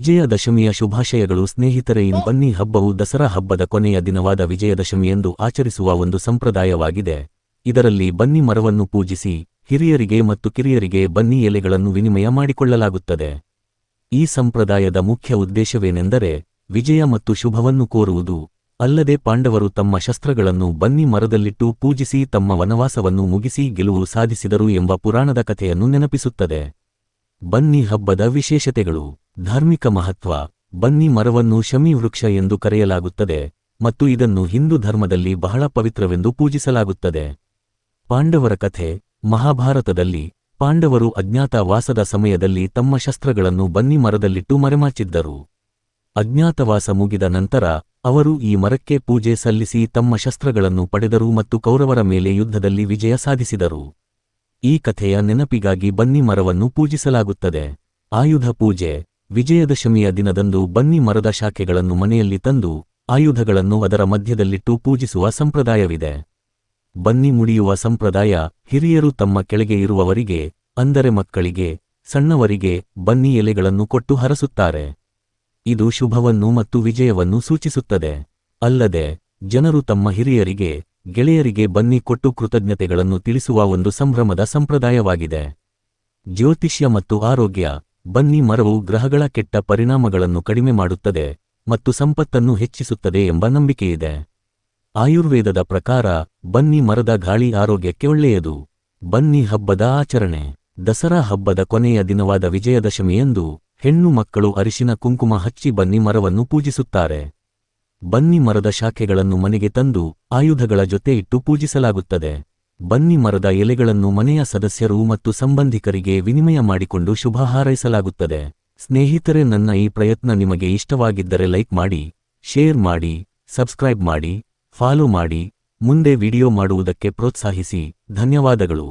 ವಿಜಯದಶಮಿಯ ಶುಭಾಶಯಗಳು ಸ್ನೇಹಿತರೇ ಬನ್ನಿ ಹಬ್ಬವು ದಸರಾ ಹಬ್ಬದ ಕೊನೆಯ ದಿನವಾದ ವಿಜಯದಶಮಿಯಂದು ಆಚರಿಸುವ ಒಂದು ಸಂಪ್ರದಾಯವಾಗಿದೆ. ಇದರಲ್ಲಿ ಬನ್ನಿ ಮರವನ್ನು ಪೂಜಿಸಿ, ಹಿರಿಯರಿಗೆ ಮತ್ತು ಕಿರಿಯರಿಗೆ ಬನ್ನಿ ಎಲೆಗಳನ್ನು ವಿನಿಮಯ ಮಾಡಿಕೊಳ್ಳಲಾಗುತ್ತದೆ. ಈ ಸಂಪ್ರದಾಯದ ಮುಖ್ಯ ಉದ್ದೇಶವೇನೆಂದರೆ, ವಿಜಯ ಮತ್ತು ಶುಭವನ್ನು ಕೋರುವುದು. ಅಲ್ಲದೆ ಪಾಂಡವರು ತಮ್ಮ ಶಸ್ತ್ರಗಳನ್ನು ಬನ್ನಿ ಮರದಲ್ಲಿಟ್ಟು ಪೂಜಿಸಿ ತಮ್ಮ ವನವಾಸವನ್ನು ಮುಗಿಸಿ ಗೆಲುವು ಸಾಧಿಸಿದರು ಎಂಬ ಪುರಾಣದ ಕಥೆಯನ್ನು ನೆನಪಿಸುತ್ತದೆ. ಬನ್ನಿ ಹಬ್ಬದ ವಿಶೇಷತೆಗಳು. ಧಾರ್ಮಿಕ ಮಹತ್ವ, ಬನ್ನಿ ಮರವನ್ನು ಶಮಿ ವೃಕ್ಷ ಎಂದು ಕರೆಯಲಾಗುತ್ತದೆ ಮತ್ತು ಇದನ್ನು ಹಿಂದೂ ಧರ್ಮದಲ್ಲಿ ಬಹಳ ಪವಿತ್ರವೆಂದು ಪೂಜಿಸಲಾಗುತ್ತದೆ. ಪಾಂಡವರ ಕಥೆ, ಮಹಾಭಾರತದಲ್ಲಿ ಪಾಂಡವರು ಅಜ್ಞಾತವಾಸದ ಸಮಯದಲ್ಲಿ ತಮ್ಮ ಶಸ್ತ್ರಗಳನ್ನು ಬನ್ನಿ ಮರದಲ್ಲಿಟ್ಟು ಮರೆಮಾಚಿದ್ದರು. ಅಜ್ಞಾತವಾಸ ಮುಗಿದ ನಂತರ, ಅವರು ಈ ಮರಕ್ಕೆ ಪೂಜೆ ಸಲ್ಲಿಸಿ ತಮ್ಮ ಶಸ್ತ್ರಗಳನ್ನು ಪಡೆದರು ಮತ್ತು ಕೌರವರ ಮೇಲೆ ಯುದ್ಧದಲ್ಲಿ ವಿಜಯ ಸಾಧಿಸಿದರು. ಈ ಕಥೆಯ ನೆನಪಿಗಾಗಿ ಬನ್ನಿ ಮರವನ್ನು ಪೂಜಿಸಲಾಗುತ್ತದೆ. ಆಯುಧ ಪೂಜೆ ವಿಜಯದಶಮಿಯ ದಿನದಂದು ಬನ್ನಿ ಮರದ ಶಾಖೆಗಳನ್ನು ಮನೆಯಲ್ಲಿ ತಂದು ಆಯುಧಗಳನ್ನು ಅದರ ಮಧ್ಯದಲ್ಲಿಟ್ಟು ಪೂಜಿಸುವ ಸಂಪ್ರದಾಯವಿದೆ. ಬನ್ನಿ ಮುಡಿಯುವ ಸಂಪ್ರದಾಯ ಹಿರಿಯರು ತಮ್ಮ ಕೆಳಗೆ ಇರುವವರಿಗೆ, ಅಂದರೆ ಮಕ್ಕಳಿಗೆ, ಸಣ್ಣವರಿಗೆ ಬನ್ನಿ ಎಲೆಗಳನ್ನು ಕೊಟ್ಟು ಹರಸುತ್ತಾರೆ. ಇದು ಶುಭವನ್ನು ಮತ್ತು ವಿಜಯವನ್ನು ಸೂಚಿಸುತ್ತದೆ. ಅಲ್ಲದೆ, ಜನರು ತಮ್ಮ ಹಿರಿಯರಿಗೆ, ಗೆಳೆಯರಿಗೆ ಬನ್ನಿ ಕೊಟ್ಟು ಕೃತಜ್ಞತೆಗಳನ್ನು ತಿಳಿಸುವ ಒಂದು ಸಂಭ್ರಮದ ಸಂಪ್ರದಾಯವಾಗಿದೆ. ಜ್ಯೋತಿಷ್ಯ ಮತ್ತು ಆರೋಗ್ಯ ಬನ್ನಿ ಮರವು ಗ್ರಹಗಳ ಕೆಟ್ಟ ಪರಿಣಾಮಗಳನ್ನು ಕಡಿಮೆ ಮಾಡುತ್ತದೆ ಮತ್ತು ಸಂಪತ್ತನ್ನು ಹೆಚ್ಚಿಸುತ್ತದೆ ಎಂಬ ನಂಬಿಕೆಯಿದೆ. ಆಯುರ್ವೇದದ ಪ್ರಕಾರ, ಬನ್ನಿ ಮರದ ಗಾಳಿ ಆರೋಗ್ಯಕ್ಕೆ ಒಳ್ಳೆಯದು. ಬನ್ನಿ ಹಬ್ಬದ ಆಚರಣೆ. ದಸರಾ ಹಬ್ಬದ ಕೊನೆಯ ದಿನವಾದ ವಿಜಯದಶಮಿಯಂದು ಹೆಣ್ಣು ಮಕ್ಕಳು ಅರಿಶಿನ ಕುಂಕುಮ ಹಚ್ಚಿ ಬನ್ನಿ ಮರವನ್ನು ಪೂಜಿಸುತ್ತಾರೆ. ಬನ್ನಿ ಮರದ ಶಾಖೆಗಳನ್ನು ಮನೆಗೆ ತಂದು ಆಯುಧಗಳ ಜೊತೆ ಇಟ್ಟು ಪೂಜಿಸಲಾಗುತ್ತದೆ. ಬನ್ನಿ ಮರದ ಎಲೆಗಳನ್ನು ಮನೆಯ ಸದಸ್ಯರು ಮತ್ತು ಸಂಬಂಧಿಕರಿಗೆ ವಿನಿಮಯ ಮಾಡಿಕೊಂಡು ಶುಭ ಹಾರೈಸಲಾಗುತ್ತದೆ. ಸ್ನೇಹಿತರೆ, ನನ್ನ ಈ ಪ್ರಯತ್ನ ನಿಮಗೆ ಇಷ್ಟವಾಗಿದ್ದರೆ ಲೈಕ್ ಮಾಡಿ, ಶೇರ್ ಮಾಡಿ, ಸಬ್ಸ್ಕ್ರೈಬ್ ಮಾಡಿ, ಫಾಲೋ ಮಾಡಿ. ಮುಂದೆ ವಿಡಿಯೋ ಮಾಡುವುದಕ್ಕೆ ಪ್ರೋತ್ಸಾಹಿಸಿ. ಧನ್ಯವಾದಗಳು.